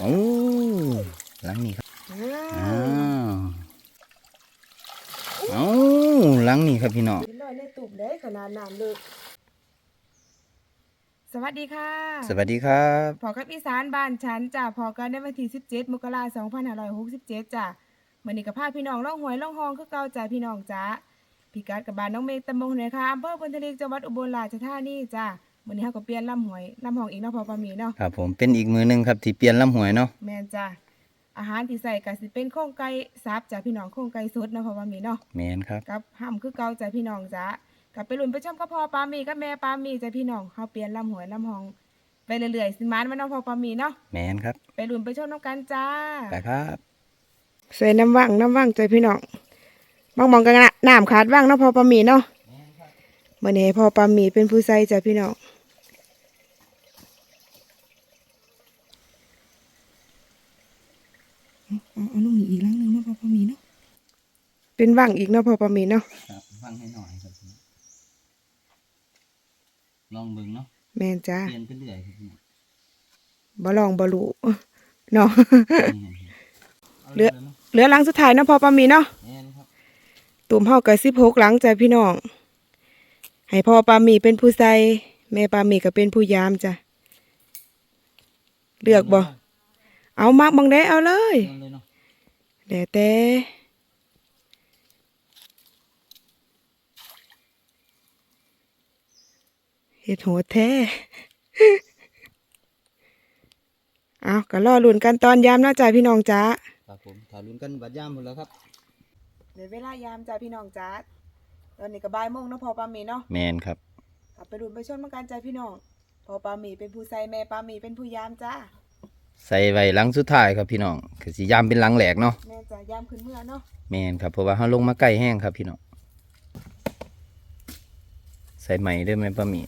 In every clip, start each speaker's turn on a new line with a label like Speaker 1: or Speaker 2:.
Speaker 1: โอ้หลังนี้ครับ
Speaker 2: อ้า
Speaker 1: อ้าววเอ้าหลังนี้ครับพี่น้อง
Speaker 2: เห็นรอยในตุ่มได้ขนาดน้ำเลยสวัสดีค่ะ
Speaker 1: สวัสดีครับ
Speaker 2: พอกับอีสานบ้านฉันจ้ะพอกันในวันที่17มกราคม2567จ้ะมื้อนี้ก็พาพี่น้องล่องหวยล่องหองคือเก่าจ้ะพี่น้องจ้ะพิกัดกับบ้านน้องเมฆตำบลเหนือค่ะอำเภอพุนทลีจังหวัดอุบลราชธานีจ้ะ มื้อนี้เฮาก็เปลี่ยนลำหวยลำหองอีกเนาะพอปามีเนาะ
Speaker 1: ครับผมเป็นอีกมือหนึ่งครับที่เปลี่ยนลำหวยเนาะ
Speaker 2: แม่นจ้ะอาหารที่ใส่ก็สิเป็นโครงไก่สับจ้ะพี่น้องโครงไก่สดเนาะพอปามีเนาะ
Speaker 1: แมนครับ
Speaker 2: กับห้ำคือเก่าจ้ะพี่น้องจ้ะกับไปลุ่นไปชมกับพ่อปามีกับแม่ปามีจ้ะพี่น้องเฮาเปลี่ยนลำหวยลำหองไปเรื่อยๆสิมานมาเนาะพ่อปามีเนาะ
Speaker 1: แมนครับ
Speaker 2: ไปลุ่นไปชมน้ำกันจ้า
Speaker 1: ไปครับ
Speaker 2: ใส่น้ำว่างน้ำว่างจ้ะพี่น้องบางมองกันนะน้ำขาดว่างเนาะพ่อปามีเนาะเมื่อนี้พ่อปามีเป็นผู้ใส่จ้ะพี่น้อง เอาเอาลงอีกลังหนึ่งเนาะพ่อปามีเนาะเป็นว่างอีกเนาะพ่อปามีเนาะ
Speaker 1: ครับฟังให้หน่อยครับพี่น้องลองเบิ่งเนาะ
Speaker 2: แม่นจ้า
Speaker 1: เปลี่ยนไปเรื่อยครับพี่น้อง
Speaker 2: บ่ลองบ่รู้เนาะ
Speaker 1: นี่
Speaker 2: เหลือเหลือหลังสุดท้ายเนาะพอปามีเนาะ
Speaker 1: แมนครับ
Speaker 2: ตุ่มเฮาก็16หลังจ้ะพี่น้อง ให้พ่อปามีเป็นผู้ใส่แม่ปามีก็เป็นผู้ยามจ้ะ เลือกบ่ เอามักบังได้เอาเลย
Speaker 1: เริ่มเลยเนาะ
Speaker 2: แล้วแต่เฮ็ดโหดแท้ เอาก็รอลุ้นกันตอนยามเนาะจ้ะพี่น้องจ้า
Speaker 1: ครับผมถ่ายลุ้นกันบัดย่ามหมดแล้วครับ
Speaker 2: เดี๋ยวเวลายามจ้าพี่น้องจ้าตอนนี้ก็บ่ายโมงเนาะพอปามีเนาะ
Speaker 1: แมนครับ
Speaker 2: กลับไปรุนไปชนมากันจ้าพี่น้องพอปามีเป็นผู้ใส่แม่ปามีเป็นผู้ยามจ้า
Speaker 1: ใส่ไว้หลังสุดท้ายครับพี่น้องคือสิยามเป็นหลังแหลกเนาะ
Speaker 2: แม่จ้ายามขึ้นเมื่อเนาะ
Speaker 1: แมนครับเพราะว่าเฮาลงมาใกล้แห้งครับพี่น้องใส่ใหม่เด้อแม่ป้าหมี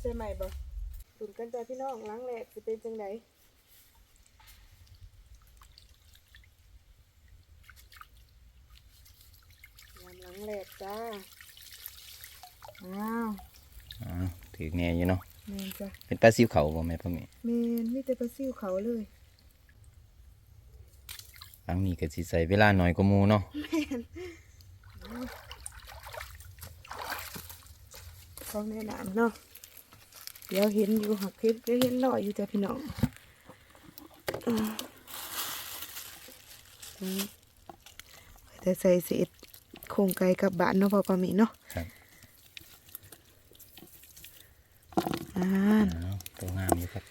Speaker 2: ใช่ไหมบ่รุนกันจ้าพี่น้องหล้างแหลกสิเป็นจังไดยามหล้างแหลกจ้าอ้าว
Speaker 1: อ๋อถือแน่อยู่เนาะ
Speaker 2: แม่นจ้ะ
Speaker 1: เป็นปลาซิวเขาบ่แม่ป้าหมี
Speaker 2: แม่นมีแต่ปลาซิวเขาเลย
Speaker 1: หลังนี้ก็สิใส่เวลาหน่อยกว่าหมู่เนาะ
Speaker 2: ของแนะนำเนาะเดี๋ยวเห็นอยู่หักคลิปเดี๋ยวเห็นลอยอยู่จ้ะพี่น้องอืมอืมแต่ใส่เศษโครงไก่กลับบ้านเนาะพอปามีเนาะ
Speaker 1: ครับ
Speaker 2: อ่า
Speaker 1: อ้าวตัวงามอยู่ครับ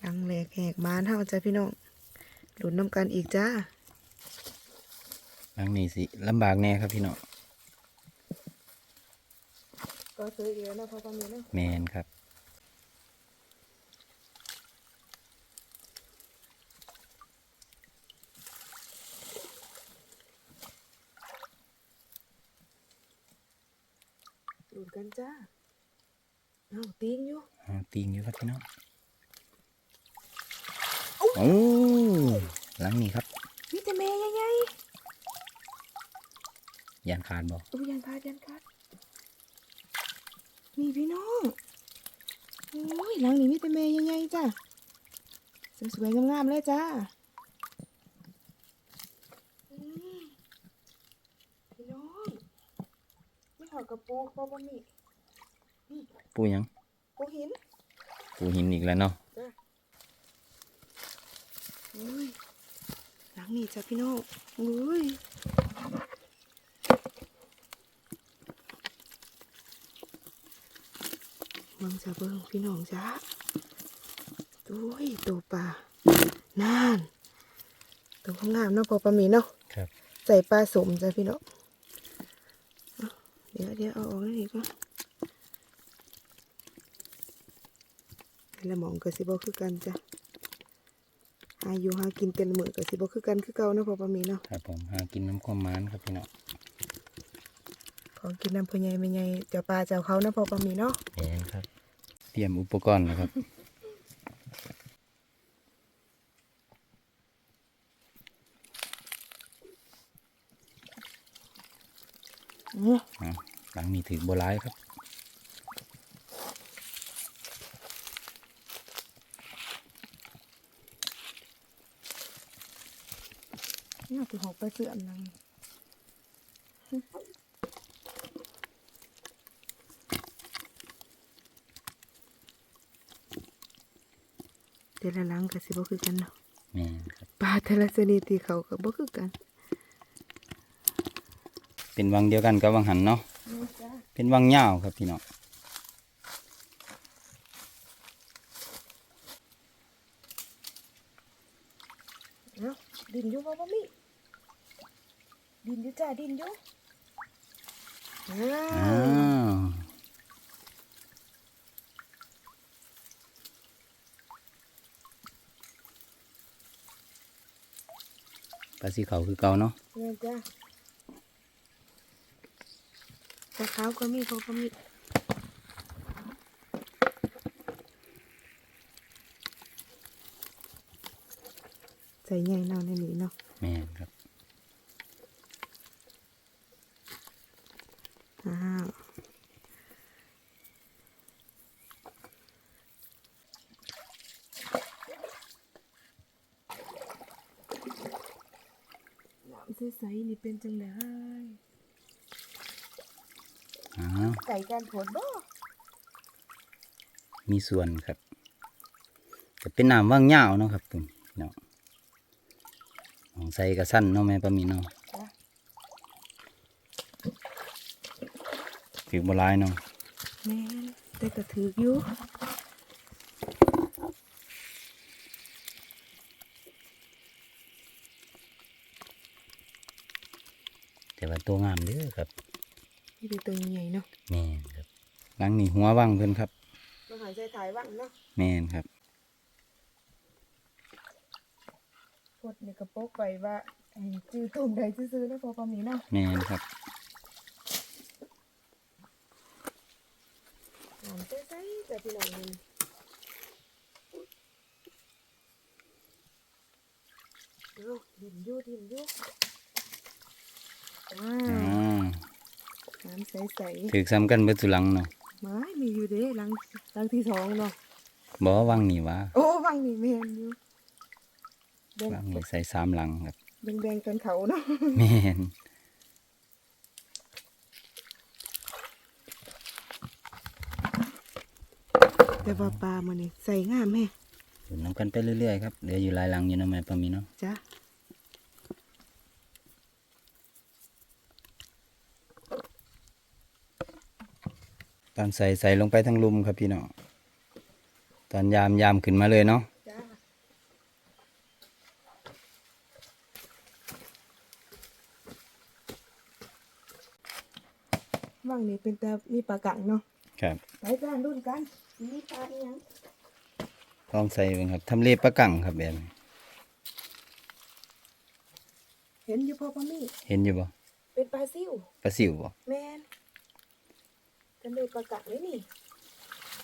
Speaker 2: หลังแหลกแหกบ้านเฮาจ้ะพี่น้องหลุนน้ำกันอีกจ้า
Speaker 1: หลังนี้สิลำบากแน่ครับพี่น้อง
Speaker 2: ก็ซื้อเยอะเนาะพอปามีเนาะ
Speaker 1: แมนครับ
Speaker 2: หลุนกันจ้า เอาตีนอยู่
Speaker 1: อ้าวตีงอยู่ครับพี่น้องโอ้หลังนี้ครับ
Speaker 2: มีแต่แม่ใหญ่
Speaker 1: ยานขาดบ่
Speaker 2: ๆอู้ยันคาดยันคาดนี่พี่น้องโอ้ยหลังนี้มีแต่แม่ใหญ่ๆจ้าสวยๆงามๆเลยจ้าอืมพี่น้องไม่หอดกระปูเพราะว่ามี
Speaker 1: ปูหยัง
Speaker 2: ปูหิน
Speaker 1: ปูหินอีกแล้วเนาะ
Speaker 2: จ้าอุ้ยหลังนี้จ้ะพี่น้องอุ้ยเบิ่งจะเบิ่งพี่น้องจ้าอุ้ยตัวปลานานตัวงามเนาะพอปลาหมีเนาะ
Speaker 1: ครับ
Speaker 2: ใส่ปลาสมจ้ะพี่น้องเอาเดี๋ยวเดี๋ยวเอาออกนี่ก่อนแต่ ละหมองก็สิบ่คือกันจ้ะหาอยู่หากินแต่ละมื้อก็สิบ่คือกันคือเก่าเนาะพ่อปามีเนาะ
Speaker 1: ครับผมหากินน้ำข้าวมันครับพี่เน้อง
Speaker 2: ของกินน้ำพ่อใหญ่แม่ใหญ่เจ้าปลาเจ้าเขาเนาะพ่อปามีเนาะ
Speaker 1: แมนครับ เตรียมอุปกรณ์นะครับหลังนี้ถือโบร้ายครับ
Speaker 2: น่าจะหกไปเสื่อมนังแต่ละหลังก็สิบ่คือกันเนาะ
Speaker 1: แม่นครับ
Speaker 2: ปลาแต่ละชนิดที่เขาก็บ่คือกัน
Speaker 1: เป็นวังเดียวกันกับวังหันเนาะ
Speaker 2: นี่จ้า
Speaker 1: เป็นวังยาวครับพี่น้อง
Speaker 2: เนาะดินอยู่บ่บ่มี ดินอยู่จ้าดินอยู่อ้า
Speaker 1: อ้าววปลาสีเขาคือเก่าเนาะ
Speaker 2: เนี่ยจ้าปลาขาวก็มีพอก็มีใส่ใหญ่เนาะในนี้เนาะ
Speaker 1: แม่นครับ
Speaker 2: อ้าวน้ำใสๆนี่เป็นจังได
Speaker 1: อ้าว
Speaker 2: ไก่การผลบ่
Speaker 1: มีส่วนครับจะเป็นน้ำว่างยาวเนาะครับผมเนาะของใส่กระสั้นเนาะแม่ปามีเนาะ
Speaker 2: จ้ะ
Speaker 1: ถือบัลายเนาะ
Speaker 2: แม่นแต่ก็ถืออยู่
Speaker 1: แต่ว่าตัวงามเด้อครับ
Speaker 2: นี่เป็นตัวใหญ่เนาะ
Speaker 1: แม่นครับหลังนี่หัวว่างเพิ่นครับ
Speaker 2: มาหายใจถ่ายว่างเนาะ
Speaker 1: แม่นครับ
Speaker 2: พดนี่ก็โปกไปว่าไอ้จื้อตุ่มใดซื่อๆแล้วพอประมีเนาะ
Speaker 1: แม่นครับ
Speaker 2: น้ำใสๆแต่พี่น้องนี่เอาดินอยู่ดินอยู่ว้า
Speaker 1: อ่
Speaker 2: วา น้ำ ใส
Speaker 1: ถือซ้ำกันเบิดสุหลังเนาะ
Speaker 2: ๆไม้มีอยู่เด้หลังหลังที่สองเนาะ
Speaker 1: บ่ว่างนี่วะ
Speaker 2: โอ้วังนี่แม่นอยู่แบ่ง
Speaker 1: ว่างนี่ใส่สามหลังครับ
Speaker 2: แบ่งๆกันเขาเนาะ
Speaker 1: แม่น
Speaker 2: แต่ว่าปลามันนี่ใส่งามแม่
Speaker 1: อยู่น้ำกันไปเรื่อยๆครับเหลืออยู่หลายหลังอยู่เนาะแม่ปามีเนาะ
Speaker 2: จ้ะ
Speaker 1: ตอนใส่ใส่ลงไปทั้งลุมครับพี่น้องตอนยามยามขึ้นมาเลยเนาะ
Speaker 2: จ้าว่างนี่เป็นแต่มีปลากังเนาะ
Speaker 1: ครับ
Speaker 2: ไปกันรุ่นกันมีปลาอีหยัง
Speaker 1: ลองใส่เบิ่งครับทำเลปลากังครับแบบนี้
Speaker 2: เห็นอยู่พอปะมี่
Speaker 1: เห็นอยู่บ่
Speaker 2: เป็นปลาซิว
Speaker 1: ปลาสิวบ่
Speaker 2: แมน กันเลยปลากังเลยนี่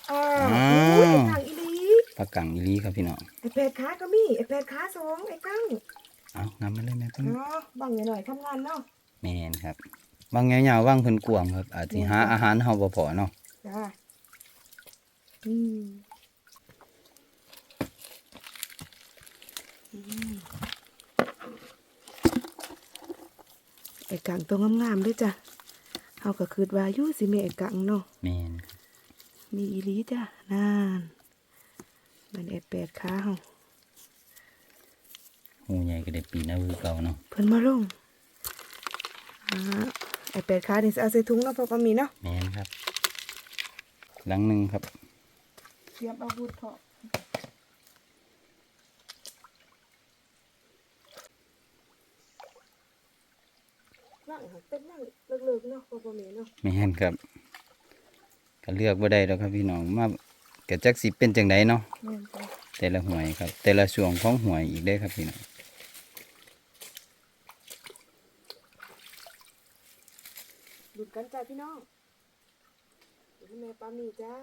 Speaker 2: อ้า
Speaker 1: อ้าว
Speaker 2: อุ้ยไอ้กังอีหลี
Speaker 1: ปลากังอีหลีครับพี่น้อง
Speaker 2: ไอ้แปดขาก็มีไอ้แปดขาสองไอ้กัง
Speaker 1: เอานำมาเลยแม่ปามี
Speaker 2: เนาะบังหน่อยๆทำงานเนาะ
Speaker 1: แม่นครับวางยาวๆวางเพิ่นกวางครับ อาจสิหาอาหารเฮาบ่พอเนาะ
Speaker 2: จ้าอืมอืมไอ้กังตัวงามๆด้วยจ้ะ เอาก็คืดว่าอยู่สิแม่ไอ้กังเนาะ
Speaker 1: แม่น
Speaker 2: มีอีหลีจ้ะนานมันไอ้แปดขาเฮา
Speaker 1: หูใหญ่ก็ได้ปีนเอาคือเก่าเนาะ
Speaker 2: เพิ่นมาลงอ่าไอ้แปดขานี่สิเอาใส่ถุงเนาะพอปะมีเนาะ
Speaker 1: แม่นครับหลังหนึงครับ
Speaker 2: เตรียมอาวุธพอ นั่งเป็นนั่งเลิกๆเนาะพอปะมีเนาะ
Speaker 1: แม่นครับก็เลือกบ่าได้ดอกครับพี่น้องมาเก็จักสิเป็นจังไดเนาะ
Speaker 2: แต่
Speaker 1: ละหวยครับ แต่ละช่วงของหวยอีกได้ครับพี่น้อง
Speaker 2: หลุดกันจ้าพี่น้องดี๋ยวให้แม่ปามีจ้า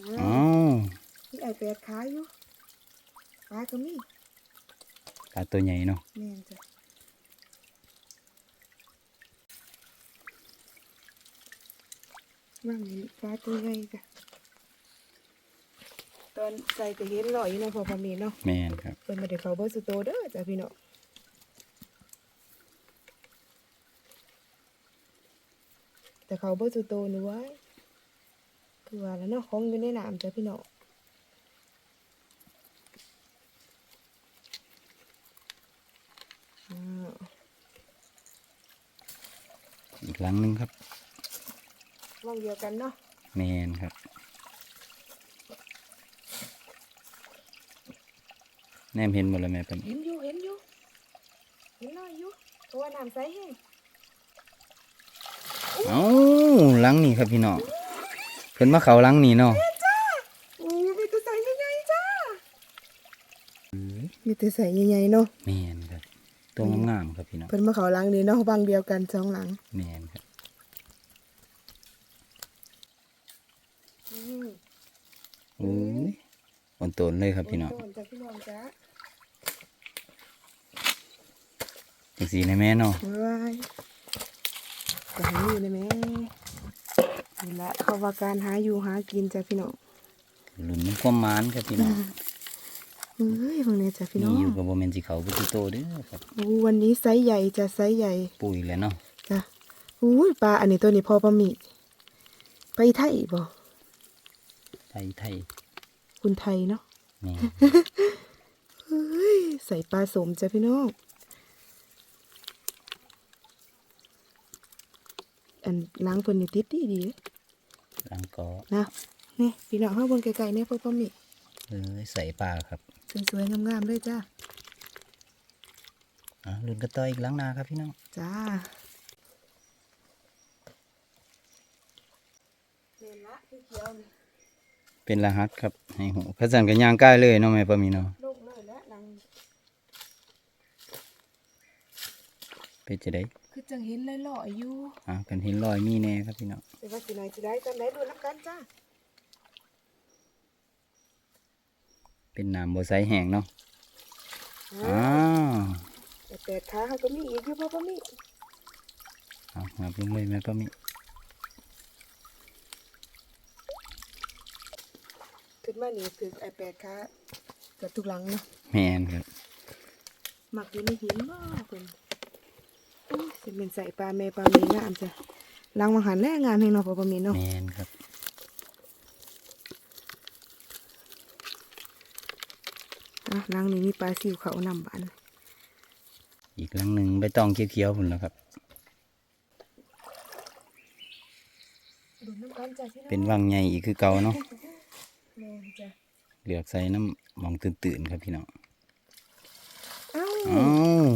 Speaker 2: อ๋
Speaker 1: อ
Speaker 2: วมีไอแปดขายอยู่ ปลาก็มี
Speaker 1: ปลาตัวใหญ่เนาะ
Speaker 2: แม่นจ้ะว่างนี่ปลาตัวใหญ่จ้ะตอนใส่ก็เห็นลอยอยู่เนาะพอพอมีเนาะ
Speaker 1: แม่นครับ
Speaker 2: เพิ่นบ่ได้เข้าเบอร์สโตเด้อจ้ะพี่น้องแต่เขาเบอร์สโตนี่ไว้คือว่าแล้วเนาะของอยู่ในน้ำจ้ะพี่น้องอ้าว
Speaker 1: อีกห ลังหนึงครับ
Speaker 2: ว่างเดียวกันเนาะ
Speaker 1: แม่นครับแนมเห็นหมดแล้วแม่เป็น
Speaker 2: เห็นอยู่เห็นอยู่เห็นน้อยอยู่เพราะว่าน้ำใสแห้ง
Speaker 1: เอ้าหลังนี้ครับพี่น้องเพิ่นมาเขาหลังนี้เนาะ
Speaker 2: โอ้มีแต่ใสใหญ่ๆจ้ามีแต่ใสใหญ่ๆเนาะ
Speaker 1: แม่นครับ ตัวงามๆครับพี่น้อง
Speaker 2: เพิ่นมาเขาหลังนี่เนาะบางเดียวกันสองหลัง
Speaker 1: แม่นครับ
Speaker 2: อืม
Speaker 1: โอ้ยอ่อนโตนเลยครับพี่น้อง
Speaker 2: โดนจ้ะพี่น้องจ้า
Speaker 1: จังสีนะแม่เนาะ
Speaker 2: ว้ายจะหาอยู่เลยแม่นี่แหละเขาว่าการหาอยู่หากินจ้ะพี่น้อง
Speaker 1: หลุนมันความหมานครับพี่น้อง
Speaker 2: เฮ้ยพวกนี้จ้ะพี่น้
Speaker 1: นี่
Speaker 2: อง
Speaker 1: อยู่กับโบแมนสีเขาบุติโตเด้อครับ
Speaker 2: โอ้วันนี้ไซส์ใหญ่จ้ะไซส์ใหญ่
Speaker 1: ปุ๋ยแล้วเนาะ
Speaker 2: จ้ะอุ้ยปลาอันนี้ตัวนี้พอปลาหมีไปไทยบ่
Speaker 1: ไทยไทย
Speaker 2: คุณไทยเนาะ
Speaker 1: แม่
Speaker 2: เฮ้ยใส่ปลาสมจ้ะพี่น้องอันล้างเพิ่นนี่ติดดีดีๆ
Speaker 1: หลังกอ
Speaker 2: นะนี่พี่น้องเข้าเบิ่งไกลๆเนี่ยพ่อพ่อมี
Speaker 1: เออใส่ปลาครับ
Speaker 2: สวยๆงามๆเลยจ้า
Speaker 1: อะหลุนกระต่อยอีกหลังนาครับพี่น้อง
Speaker 2: จ้าเห็นละคือเขียวนี่
Speaker 1: เป็นรหัสครับให้หูพระจันทร์กับย่างใกล้เลยเนาะแม่ปามีเนาะ
Speaker 2: ลูกเลยและหลัง
Speaker 1: เป็นจะได้
Speaker 2: คือจังเห็นเลยหล่อๆอยู่
Speaker 1: อะกันเห็นรอยมีแน่ครับพี่น้อง
Speaker 2: แต่ว่าสิไหนสิได้ตอนไหนดูน้ำกันจ้า
Speaker 1: เป็นน้ำบ่ใสแห้งเนาะอ้าว
Speaker 2: แต่แปดขาเขาก็มีอีกอยู่พ่อพ่อมี
Speaker 1: เอางับลงเลยแม่ปามี
Speaker 2: ขึ้นมานี่คือไอแปดขาเกับทุกหลังเนาะ
Speaker 1: แม่นครับ
Speaker 2: หมักอยู่ในหินมากเป็นโอ้ยสิเป็นใส่ปลาแม่ปลามีงามจ้ะหลังมังหันแน่งามเฮงเนาะพ่อพ่อมีเนาะ
Speaker 1: แม่นครับ
Speaker 2: อะหลังนี้มีปลาซิวเขานำบาน
Speaker 1: อีกหลังหนึ่งใบตองเขียวๆพุ่นแล้วครับ
Speaker 2: ดูน้ำกันจ้ะพี่น้อง
Speaker 1: เป็นวังใหญ่อีกคือเก่าเนาะ
Speaker 2: แม่นจ้ะ
Speaker 1: เหลือกใส่น้ำหมองตื่นๆครับพี่น้อง
Speaker 2: อ้าว
Speaker 1: อ้าว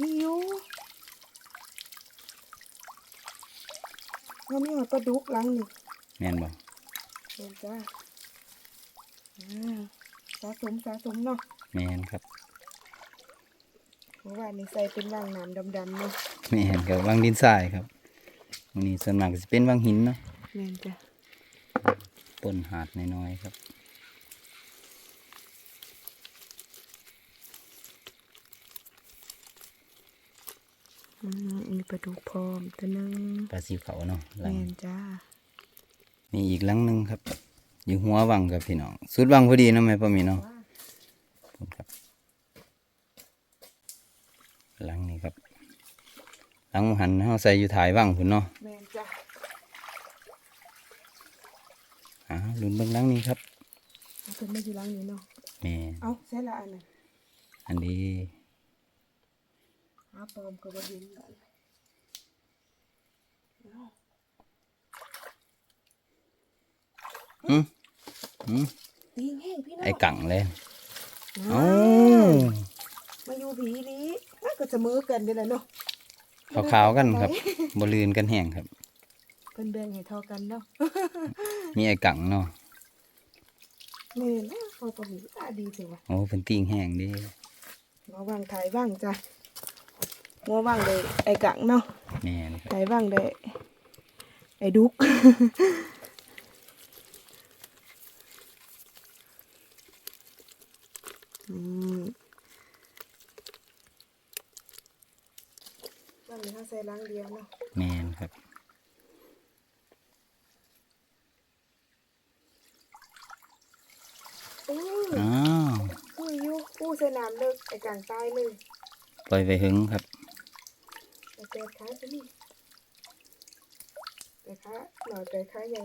Speaker 2: มีอยู่ว่ามีหัวปลาดุกหลังนี่
Speaker 1: แม่นบ่
Speaker 2: แม่นจ้ะอ่า สะสมสะสมเนาะ
Speaker 1: แม่นครับ
Speaker 2: เพราะว่านี่ใส่เป็นว่างน้ำดำๆเนาะ
Speaker 1: แม่นครับวังดินทรายครับอันนี้ส่วนมากจะเป็นวังหินเนาะ
Speaker 2: แม่นจ้ะ
Speaker 1: ปนหาดน้อยๆครับ
Speaker 2: อืมมีปลาดุกพร้อมตัวหนึง
Speaker 1: ปลาสีเขาเนาะหลัง
Speaker 2: แม่นจ้า
Speaker 1: มีอีกหลังหนึ่งครับ อยู่หัววังครับพี่น้อง สุดวังพอดีเนาะแม่ป้ามีเนาะผมครับ หลังนี้ครับ หลังหันเฮาใส่อยู่ถ่ายวังพุ่นเนาะ
Speaker 2: แม่นจ้ะ
Speaker 1: อ่าลุ้นเบิ่งหลังนี้ครับ
Speaker 2: เอาขึ้นมาอยู่หลังนี้เนาะ
Speaker 1: แม่
Speaker 2: เอาใส่ละอันนั้น
Speaker 1: อันนี้
Speaker 2: หาปลอมก็บ่เห็นกันเอา
Speaker 1: หืมหืม
Speaker 2: ตีงแห้งพี่น้อง
Speaker 1: ไอ้กังเลย
Speaker 2: อ้า
Speaker 1: เอ้าว
Speaker 2: มาอยู่ผีนี้มันก็เสมอกันเด้อล่ะเนาะ
Speaker 1: ขาวๆกันครับบลืนกันแห้งครับ
Speaker 2: เพิ่นแบ่งให้เท่ากันเนาะ
Speaker 1: มีไอ้กังเนาะ
Speaker 2: แม่นนะพอประมีตาดีจังวะ
Speaker 1: โอ้เป็นติ่งแห้งเดิ
Speaker 2: งอว่างถ่ายว่างจ้ะงอว่างได้ไอ้กังเนาะ
Speaker 1: แม่นครับ
Speaker 2: ถ่ายว่างได้ไอ้ดุก อืมว่างนี้เขาใส่ล้างเดียวเนาะ
Speaker 1: แม่นครับ
Speaker 2: อใส่น้ำเลิกไอ้กลางใต้เลย
Speaker 1: ปล่อยไปหึงครับ
Speaker 2: แต่แปดขาจะนี่แต่ขาหน่อยแต่ขาใหญ่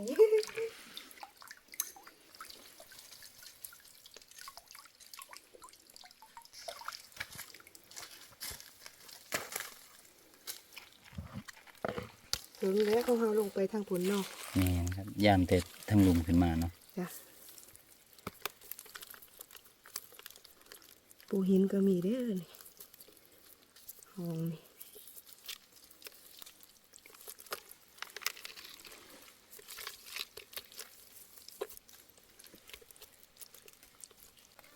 Speaker 2: ถึงแล้วเขาเอาลงไปทางผลเนาะ
Speaker 1: แม่นครับย่ามแต่ทั้งลุมขึ้นมาเนาะ
Speaker 2: จ้ะปูหินก็มีเด้อนี่ห้องนี่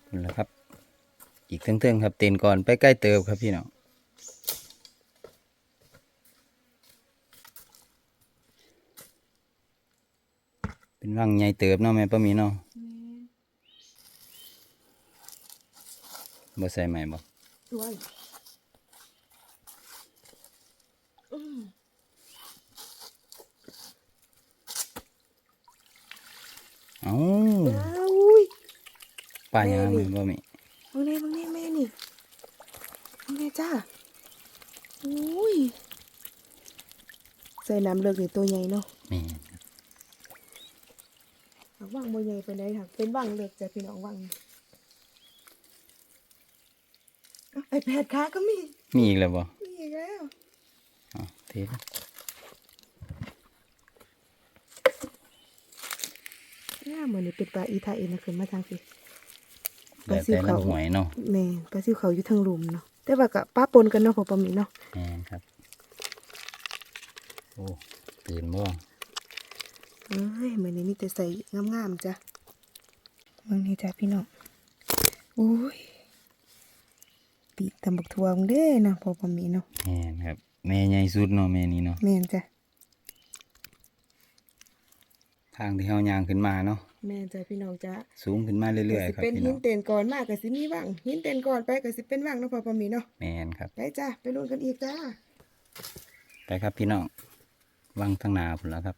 Speaker 1: นั่นแหละครับ อีกเทิงๆครับเต็นก่อนไปใกล้เติบครับพี่น้อง เป็นวังใหญ่เติบเนาะแม่ป้ามีเนาะบ่ใส่ใหม่บ่
Speaker 2: ด้วยอืม
Speaker 1: เอ้า
Speaker 2: อ้าวอุ้ย
Speaker 1: ป้ายังแม่ป้ามี
Speaker 2: มึงนี่มึงนี่แม่นี่มึงนี่จ้าอุ้ยใส่น้ำเลือกนี่ตัวใหญ่เนาะ
Speaker 1: แม่น
Speaker 2: หากว่างบ่ใหญ่ไปไหนค่ะเป็นว่างเลือกจ้ะพี่น้องว่างเอ้าไอแพดขาก็มี
Speaker 1: มีอีกแล้วบ่
Speaker 2: มีอีกแล้ว
Speaker 1: อ๋อเทป
Speaker 2: น่าเหมือนนี่เป็นปลาอีทาเอ็นนะขึ้นมาทางสิ
Speaker 1: แบบแต่ละหวยเนาะ
Speaker 2: แม่ปลาซิวเขาอยู่ทางหลุมเนาะแต่ว่ากับป้าปนกันเนาะพอปลาหมีเนาะ
Speaker 1: แม่นครับ โอ้ตื่นบ่
Speaker 2: เอ้ยเหมือนนี้มีแต่ใส่งามๆจ้ะมึงนี่จ้ะพี่น้องอุ้ยปีกตำบักทวงเด้เนาะพอปลาหมีเนาะ
Speaker 1: แม่นครับ แม่ใหญ่สุดเนาะแม่นี้เนาะ
Speaker 2: แม่นจ้ะ
Speaker 1: ทางที่เฮาย่างขึ้นมาเนาะ
Speaker 2: แม่นจ้ะพี่น้องจ้ะ
Speaker 1: สูงขึ้นมาเรื่อย
Speaker 2: ก็
Speaker 1: ๆครับ
Speaker 2: สิเป็น
Speaker 1: พี่
Speaker 2: หิ
Speaker 1: น้อนง
Speaker 2: เต้นก่อนมากก็สิมีว่างหินเต้นก่อนไปก็สิเป็นว่างเนาะพอปลาหมีเนาะ
Speaker 1: แม่นครับ
Speaker 2: ไปจ้ะไปลุ้นกันอีกจ้า
Speaker 1: ไปครับพี่น้องวังทางหนาพุ่นแล้วครับ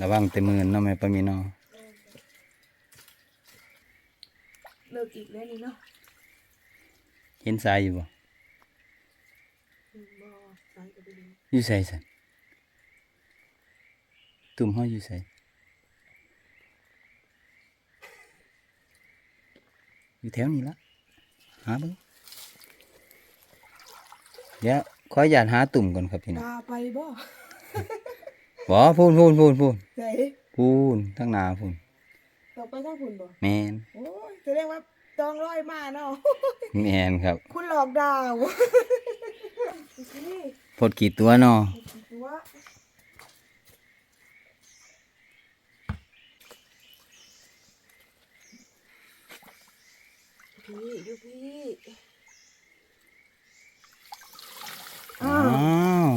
Speaker 1: ระวังแต่มือนเนาะแม่ปามีเนาะ
Speaker 2: เลิกอีกแล้วนี่เนาะ
Speaker 1: เห็นทรายอยู่บ่
Speaker 2: บ่ใส่ก็ดี
Speaker 1: อยู่ใส่สันตุ่มห้อยอยู่ใส่อยู่แถวนี้ละหาเบิ่งเดี๋ยวขออยาตหาตุ่มก่อนครับพี่น้อง
Speaker 2: ตาไปบ่
Speaker 1: บ่พูนพูนพูนพูน
Speaker 2: ใส่
Speaker 1: พูนทางหนาพูน
Speaker 2: ต่อไปทางคุณบ่
Speaker 1: แมน
Speaker 2: โอ้ยแสดงว่าจองร้อยมาเนาะ
Speaker 1: แมนครับ
Speaker 2: คุณหลอกดาวนี่
Speaker 1: พดกี่ตัวเนาะ
Speaker 2: ตัวพี่อยู่พี่
Speaker 1: อ้า
Speaker 2: อ้าว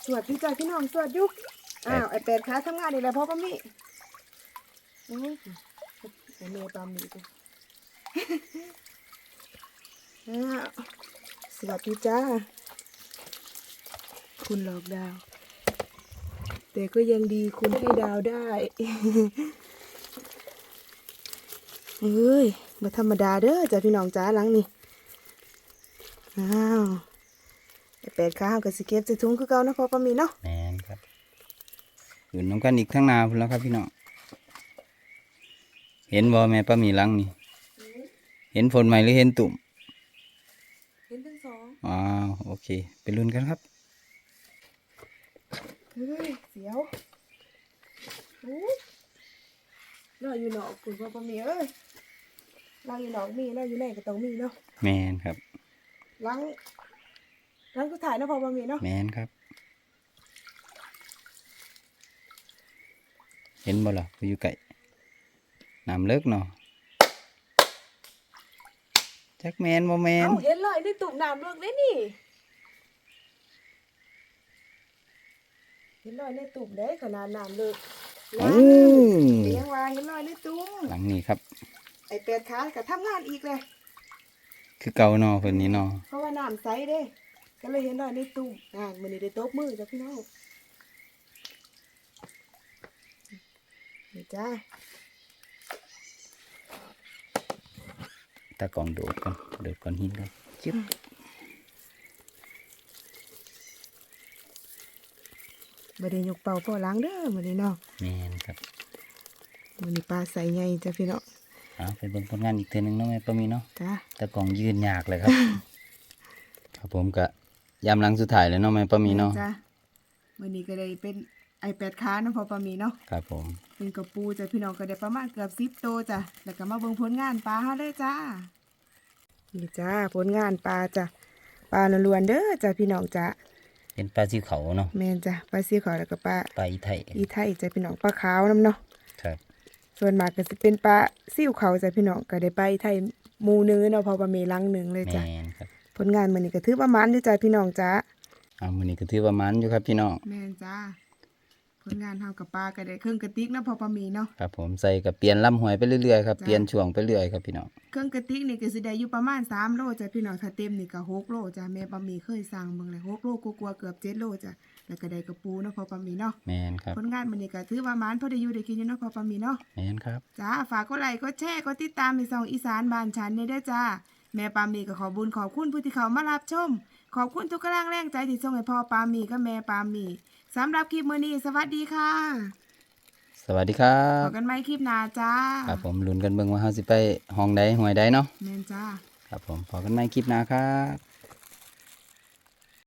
Speaker 1: ว
Speaker 2: ส วัสดีจ้าพี่น้องสวัสดีอ้าวไอเป็ดขาทำงานอีกแล้วพ่อปามี่โอ้ยไอเมย์ปามี่จ้ะอ้าวสวัสดีจ้า คุณหลอกดาว แต่ก็ยังดีคุณให้ดาวได้เอ้ยมาธรรมดาเด้อจ้ะพี่น้องจ้าหลังนี่ อ้าว ไอ้เป็ดข้าวกับสิเก็บใส่ถุงคือเก่านะพ่อปามีเนาะ
Speaker 1: แมนครับอยู่น้ำกันอีกทางหนาพุ่นแล้วครับพี่น้องเห็นบ่แม่ป้ามีหลังนี่ เห็นฝนไหมหรือเห็นตุ่ม
Speaker 2: เห็นทั้งสอง
Speaker 1: อ้าวโอเค ไปลุ้นกันครับ
Speaker 2: เฮ้ยเสียวโอ้ยเราอยู่นอกคุณพ่อปามีเอ้ยเราอยู่นอกมีเราอยู่ในก็ต้องมีเนาะ
Speaker 1: แมนครับ
Speaker 2: หลัง หลังก็ถ่ายนะพ่อปามีเนาะ
Speaker 1: แมนครับ เห็นบ่ล่ะผู้อยู่ไก่น้ำเลิกเนาะจักแมนบ่แมน
Speaker 2: เอ้าเห็นเลยในตุ่มน้ำเลือกเลยนี่เห็นรอยในตุ่มได้ขนาดน้ำเลือก
Speaker 1: โอ้
Speaker 2: เลี้ยงไว้เห็นรอยในตุ่ม
Speaker 1: หลังนี้ครับ
Speaker 2: ไอเป็ดขาก็ทำงานอีกเลย
Speaker 1: คือเก่าเนาะเพิ่นนี้เนาะ
Speaker 2: เพราะว่าน้ำใสเด้ ก็เลยเห็นรอยในตุ่มอ่ามันนี่ได้ตบมือจ้ะพี่น้องนี่จ้า
Speaker 1: ตากล่องโดดก่อนโดดก่อนหินก่อนจึ๊บ
Speaker 2: บ่ได้ยกเป่าพ่อล้างเด้อมื้อนี้เนาะ
Speaker 1: แมนครับ
Speaker 2: มื้อนี้ปลาใสใหญ่จ้ะพี่น้อง
Speaker 1: เอาไปเบิ่งผลงานอีกเทื่อนึงเนาะแม่ป้ามีเนาะ
Speaker 2: จ้า
Speaker 1: ตากล่องยืนยากเลยครับ ครับผมก็ ยามหลังสุดท้ายแล้วเนาะแม่ป้ามีเนาะ
Speaker 2: จ้ามื้อนี้ก็ได้เป็นไอแปดขาเนาะพอปลามีเนาะ
Speaker 1: ครับผม
Speaker 2: เป็นกระปูจ้ะพี่น้องก็ได้ประมาณเกือบ10โตวจ้ะแล้วก็มาเบิ่งผลงานปลาเฮาเลยจ้านี่จ้าผลงานปลาจ้ะปลาล้วนๆเด้อจ้ะพี่น้องจ้ะ
Speaker 1: เป็นปลาซิวเขาเนาะ
Speaker 2: แม่นจ้ะปลาซีขาวแล้วก็ปลา
Speaker 1: ปลาอีไทย
Speaker 2: อีไทยจ้ะพี่น้องปลาขาวนํเนาะ
Speaker 1: ครับ
Speaker 2: ส่วนมากก็สิเป็นปลาซิ่วเขาจ้ะพี่น้องก็ได้ไปไทยหมู่หนึงเนาะเพอปลามีลังหนึงเลย
Speaker 1: แม
Speaker 2: จ้ะ
Speaker 1: นครับ
Speaker 2: ผ ลงานมื้อนี้ก็ถือว่ามันอยู่จ้ะพี่น้องจ้ะ
Speaker 1: เอามื้อนี้ก็ถือว่ามันอยู่ครับพี่น้อง
Speaker 2: แม่นจ้าผลงานเฮากับปลาก็ได้เครื่องกระติกเนาะพอปลามีเนาะ
Speaker 1: ครับผมใส่กับเปลี่ยนลำหวยไปเรื่อยๆครับ
Speaker 2: จ้ะ
Speaker 1: เปลี่ยนช่วงไปเรื่อยครับพี่น้อง
Speaker 2: เครื่องกระติกนี่ก็สิได้อยู่ประมาณ3โลจ้ะพี่น้องถ้าเต็มนี่ก็6โลจ้ะแม่ปลามีเคยสั่งเบิ่งเลย6โลกว่าๆเกือบ7โลจ้ะแล้วก็ได้กระปูเนาะพอปลามีเนาะ
Speaker 1: แมนครับ
Speaker 2: ผลงานมื้อนี้ก็ถือว่ามันพอได้อยู่ได้กินอยู่เนาะพอปลามีเนาะ
Speaker 1: แมนครับ
Speaker 2: จ้าฝากกดไลค์กดแชร์กดติดตามในช่องอีสานบ้านฉันเนี่ยด้วยจ้า แม่ปามีก็ขอบุญขอบคุณผู้ที่เขามารับชม ขอบคุณทุกกำลังแรงใจที่ส่งให้พ่อปามีกับแม่ปามีสำหรับคลิปมื้อนี้สวัสดีค่ะ
Speaker 1: สวัสดีครั
Speaker 2: พ
Speaker 1: บ
Speaker 2: บกันใหม่คลิปหน้าจ้า
Speaker 1: ครับผมลุ้นกันเบิ่งว่าเฮาสิไปห้องใดหวยใดเนาะ
Speaker 2: แม่นจ้า
Speaker 1: ครับผมพอกันใหม่คลิปหน้าครับ